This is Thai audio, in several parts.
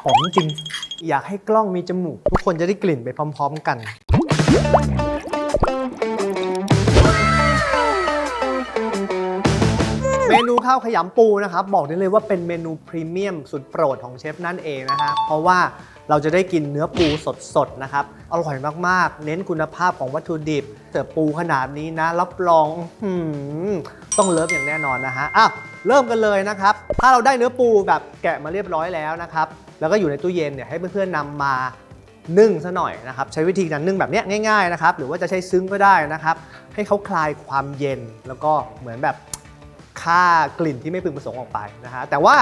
หอมจริง อยากให้กล้องมีจมูก ทุกคนจะได้กลิ่นไปพร้อม ๆ กัน เมนูข้าวขยำปูนะครับ บอกได้เลยว่าเป็นเมนูพรีเมียมสุดโปรดของเชฟนั่นเองนะฮะเพราะว่าเราจะได้กินเนื้อปูสดๆนะครับ อร่อยมากๆ เน้นคุณภาพของวัตถุดิบเสิร์ฟปูขนาดนี้นะ รับรองอต้องเลิฟอย่างแน่นอนนะฮะอะเริ่มกันเลยนะครับ ถ้าเราได้เนื้อปูแบบแกะมาเรียบร้อยแล้วนะครับ แล้วก็อยู่ในตู้เย็นเนี่ยให้เพื่อนๆนำมานึ่งซะหน่อยนะครับใช้วิธีการนึ่งแบบนี้ง่ายๆนะครับหรือว่าจะใช้ซึ้งก็ได้นะครับ ให้เขาคลายความเย็นแล้วก็เหมือนแบบ ฆ่ากลิ่นที่ไม่พึงประสงค์ออกไปนะฮะแต่ว่า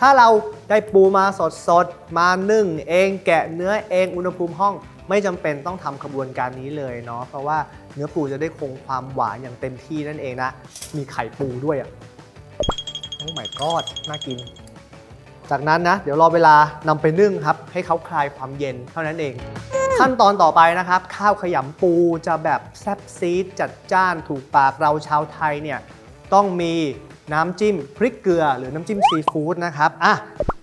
ถ้าเราได้ปูมาสดๆมานึ่งเองแกะเนื้อเองอุณหภูมิห้องไม่จำเป็นต้องทำขบวนการนี้เลยเนาะเพราะว่าเนื้อปูจะได้คงความหวานอย่างเต็มที่นั่นเองนะมีไข่ปูด้วยอะโอ้ my god น่ากิน จากนั้นนะ เดี๋ยวรอเวลานำไปนึ่งครับ ให้เขาคลายความเย็นเท่านั้นเอง ขั้นตอนต่อไปนะครับ ข้าวขยำปูจะแบบแซ่บซีดจัดจ้านถูกปากเราชาวไทยเนี่ย ต้องมี น้ำจิ้มพริกเกลือ หรือน้ำจิ้มซีฟู้ดนะครับอะ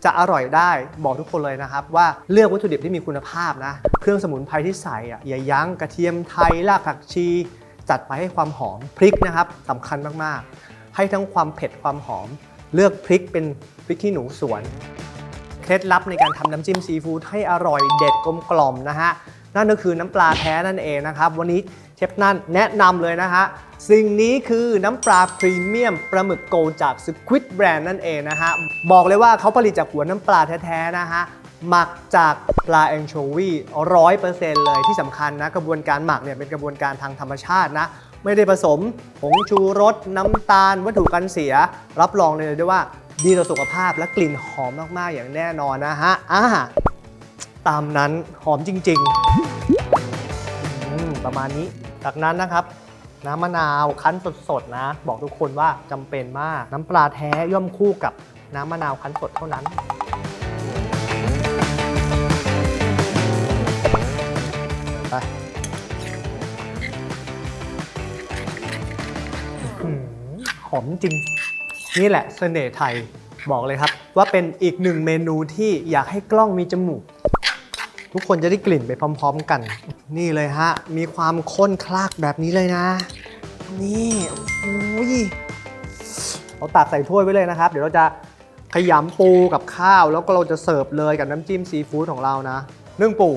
จะอร่อยได้บอกทุกคนเลยนะครับ ว่าเลือกวัตถุดิบที่มีคุณภาพนะ เครื่องสมุนไพรที่ใส่อะอย่ายั้งกระเทียมไทยรากผักชี จัดไปให้ความหอมพริกนะครับสำคัญมากๆ ให้ทั้งความเผ็ดความหอม เลือกพริกเป็นพริกขี้หนูสวน เคล็ดลับในการทำน้ำจิ้มซีฟู้ดให้อร่อยเด็ดกลมกล่อมนะฮะ นั่นก็คือน้ำปลาแท้นั่นเองนะครับ วันนี้เชฟนั่นแนะนำเลยนะฮะ สิ่งนี้คือน้ำปลาพรีเมียมปลาหมึกโกจากสควิ d แบรนด์นั่นเองนะฮะ บอกเลยว่าเขาผลิตจากหัวน้ำปลาแท้ๆนะฮะหมักจากปลาแองโชวีร้อยเปอร์เซ็นต์เลยที่สำคัญนะกระบวนการหมักเนี่ยเป็นกระบวนการทางธรรมชาตินะ ไม่ได้ผสมผงชูรส น้ำตาล วัตถุกันเสีย รับรองเลยด้วยว่าดีต่อสุขภาพและกลิ่นหอมมากๆอย่างแน่นอนนะฮะอ่า ตามนั้นหอมจริงๆอืมประมาณนี้ จากนั้นนะครับ น้ำมะนาวคั้นสดๆนะ บอกทุกคนว่าจำเป็นมาก น้ำปลาแท้ย่อมคู่กับน้ำมะนาวคั้นสดเท่านั้น ไปอื้อหือหอมจริง นี่แหละเสน่ห์ไทยบอกเลยครับ ว่าเป็นอีกหนึ่งเมนูที่อยากให้กล้องมีจมูก ทุกคนจะได้กลิ่นไปพร้อม ๆ กัน นี่เลยฮะ มีความข้นคลากแบบนี้เลยนะ นี่โอ้ยเราตักใส่ถ้วยไว้เลยนะครับ เดี๋ยวเราจะขยำปูกับข้าว แล้วก็เราจะเสิร์ฟเลยกับน้ำจิ้มซีฟู้ดของเรานะนึ่งปู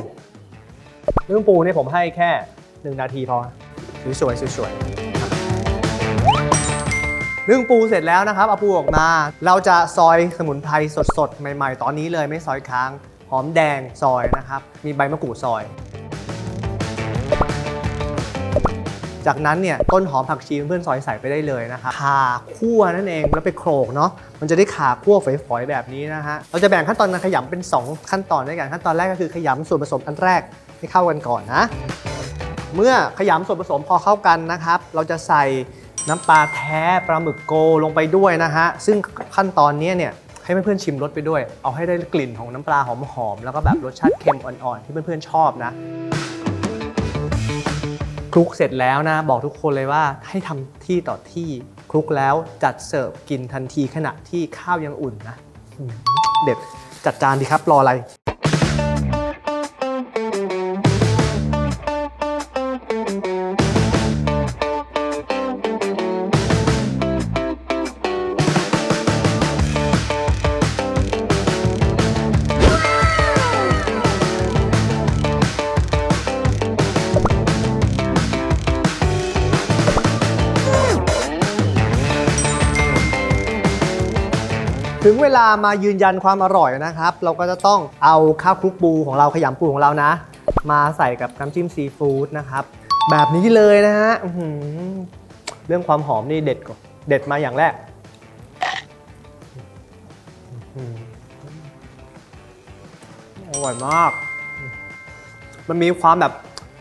นึ่งปูนี่ผมให้แค่ 1 นาทีพอสวยๆสวยๆนึ่งปูเสร็จแล้วนะครับเอาปูออกมา เราจะซอยสมุนไพรสดๆ ใหม่ ๆ ตอนนี้เลยไม่ซอยค้าง หอมแดงซอยนะครับ มีใบมะกรูดซอย จากนั้นเนี่ยต้นหอมผักชีเพื่อนซอยใส่ไปได้เลยนะครับข่าคั่วนั่นเองแล้วไปโขลกเนาะมันจะได้ข่าคั่วฝอยๆแบบนี้นะฮะเราจะแบ่งขั้นตอนการขยำเป็น 2 ขั้นตอนด้วยกันขั้นตอนแรกก็คือขยำส่วนผสมอันแรกให้เข้ากันก่อนนะเมื่อขยำส่วนผสมพอเข้ากันนะครับ เราจะใส่น้ำปลาแท้ปลาหมึกโกลงไปด้วยนะฮะ ซึ่งขั้นตอนนี้เนี่ย ให้เพื่อนๆชิมรสไปด้วย เอาให้ได้กลิ่นของน้ำปลาหอมๆแล้วก็แบบรสชาติเค็มอ่อนๆที่เพื่อนๆชอบนะคลุกเสร็จแล้วนะ บอกทุกคนเลยว่าให้ทำที่ต่อที่คลุกแล้วจัดเสิร์ฟกินทันทีขณะที่ข้าวยังอุ่นนะเด็ดจัดจานดีครับรออะไร ถึงเวลามายืนยันความอร่อยนะครับ เราก็จะต้องเอาข้าวคลุกปูของเราขยำปูของเรานะ มาใส่กับน้ำจิ้มซีฟู้ดนะครับ แบบนี้เลยนะฮะอื้อหือเรื่องความหอมนี่เด็ดกว่าเด็ดมาอย่างแรกอื้อหืออร่อยมาก มันมีความแบบ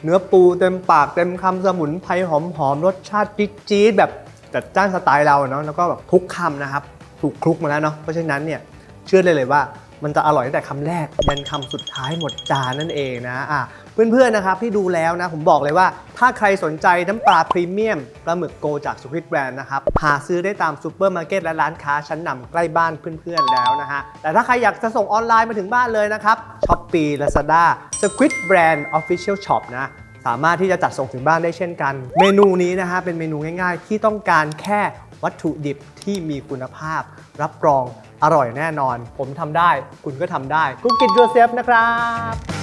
เนื้อปูเต็มปากเต็มคำสมุนไพรหอมๆรสชาติจี๊ดๆแบบจัดจ้านสไตล์เราเนาะแล้วก็แบบทุกคำนะครับ ถูกคลุกมาแล้วเนาะเพราะฉะนั้นเนี่ยเชื่อเลยเลยว่ามันจะอร่อยตั้งแต่คำแรกยันคำสุดท้ายหมดจานนั่นเองนะอะเพื่อนๆนะครับที่ดูแล้วนะผมบอกเลยว่า ถ้าใครสนใจน้ำปลาพรีเมียมปลาหมึกโกจากสุขิตแบรนด์นะครับหาซื้อได้ตามซูเปอร์มาร์เก็ตและร้านค้าชั้นนำใกล้บ้านเพื่อนๆแล้วนะฮะแต่ถ้าใครอยากจะส่งออนไลน์มาถึงบ้านเลยนะครับ Shopee Lazada Squid Brand Official Shop นะสามารถที่จะจัดส่งถึงบ้านได้เช่นกัน เมนูนี้นะฮะเป็นเมนูง่ายๆ ที่ต้องการแค่ วัตถุดิบที่มีคุณภาพ รับรองอร่อยแน่นอน ผมทำได้ คุณก็ทำได้กุ๊กกิน yourself นะครับ